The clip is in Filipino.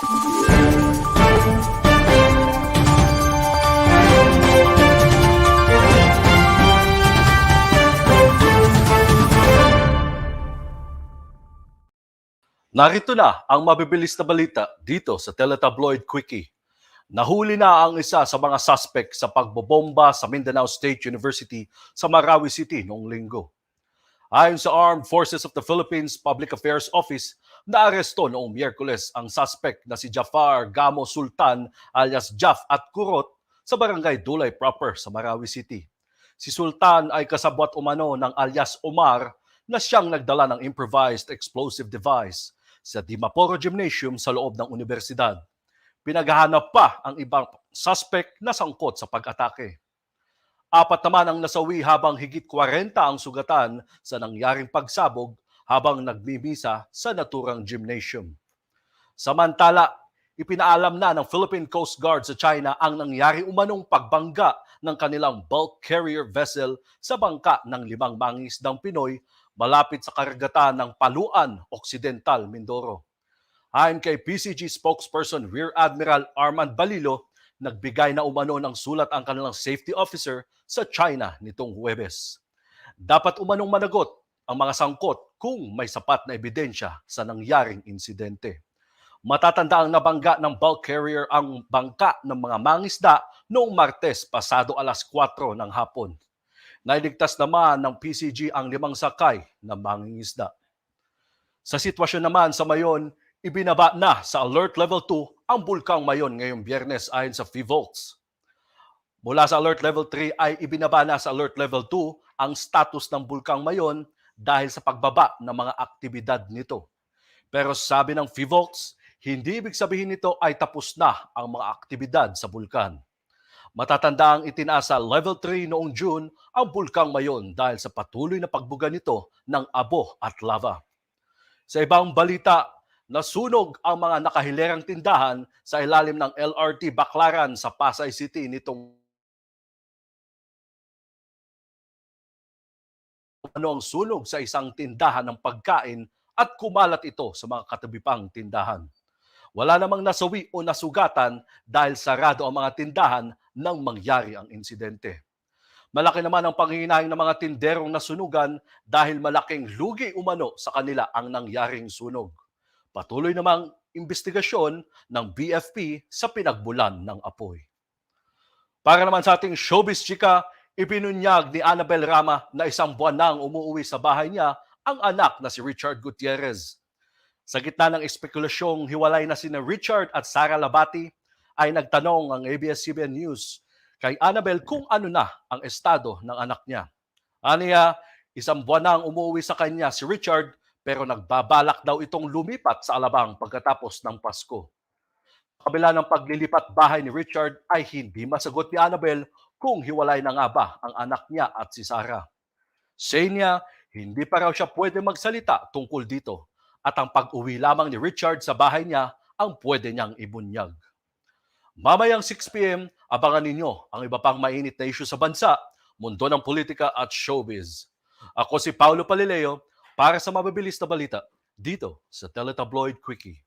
Narito na ang mabibilis na balita dito sa Teletabloid Quickie. Nahuli na ang isa sa mga suspect sa pagbobomba sa Mindanao State University sa Marawi City noong linggo. Ayon sa Armed Forces of the Philippines Public Affairs Office, naaresto noong Miyerkules ang suspect na si Jafar Gamo Sultan alias Jaf at Kurot sa barangay Dulay proper sa Marawi City. Si Sultan ay kasabwat umano ng alias Omar na siyang nagdala ng improvised explosive device sa Dimaporo Gymnasium sa loob ng universidad. Pinaghahanap pa ang ibang suspect na sangkot sa pag-atake. Apat naman ang nasawi habang higit 40 ang sugatan sa nangyaring pagsabog habang nagmimisa sa naturang gymnasium. Samantala, ipinaalam na ng Philippine Coast Guard sa China ang nangyari umanong pagbangga ng kanilang bulk carrier vessel sa bangka ng limang mangisdang Pinoy malapit sa karagatan ng Paluan, Occidental, Mindoro. Ayon kay PCG spokesperson Rear Admiral Armand Balilo, nagbigay na umano ng sulat ang kanilang safety officer sa China nitong Huwebes. Dapat umanong managot ang mga sangkot kung may sapat na ebidensya sa nangyaring insidente. Matatanda ang nabangga ng bulk carrier ang bangka ng mga mangisda noong Martes pasado alas 4 ng hapon. Nailigtas naman ng PCG ang limang sakay na mangingisda. Sa sitwasyon naman sa Mayon, ibinaba na sa Alert Level 2 ang Bulkang Mayon ngayong biyernes ayon sa FIVOLTS. Mula sa Alert Level 3 ay ibinaba na sa Alert Level 2 ang status ng Bulkang Mayon dahil sa pagbaba ng mga aktibidad nito. Pero sabi ng FIVOLTS, hindi ibig sabihin nito ay tapos na ang mga aktibidad sa bulkan. Matatanda ang itinaas sa level 3 noong June ang bulkang Mayon dahil sa patuloy na pagbuga nito ng abo at lava. Sa ibang balita, nasunog ang mga nakahilerang tindahan sa ilalim ng LRT Baclaran sa Pasay City nitong ano ang sunog sa isang tindahan ng pagkain at kumalat ito sa mga katabi pang tindahan. Wala namang nasawi o nasugatan dahil sarado ang mga tindahan nang mangyari ang insidente. Malaki naman ang panghihinahing ng mga tinderong nasunugan dahil malaking lugi umano sa kanila ang nangyaring sunog. Patuloy namang investigasyon ng BFP sa pinagbulan ng apoy. Para naman sa ating showbiz chika, ipinunyag ni Annabel Rama na isang buwan nang umuwi sa bahay niya ang anak na si Richard Gutierrez. Sa gitna ng espekulasyong hiwalay na sina Richard at Sara Labati, ay nagtanong ang ABS-CBN News kay Annabel kung ano na ang estado ng anak niya. Aniya, isang buwan na ang umuwi sa kanya si Richard pero nagbabalak daw itong lumipat sa Alabang pagkatapos ng Pasko. Kabila ng paglilipat bahay ni Richard ay hindi masagot ni Annabel kung hiwalay na nga ba ang anak niya at si Sarah. Say niya, hindi pa raw siya pwede magsalita tungkol dito at ang pag-uwi lamang ni Richard sa bahay niya ang pwede niyang ibunyag. Mamayang 6pm, abangan ninyo ang iba pang mainit na issue sa bansa, mundo ng politika at showbiz. Ako si Paulo Palileo para sa mababilis na balita dito sa Teletabloid Quickie.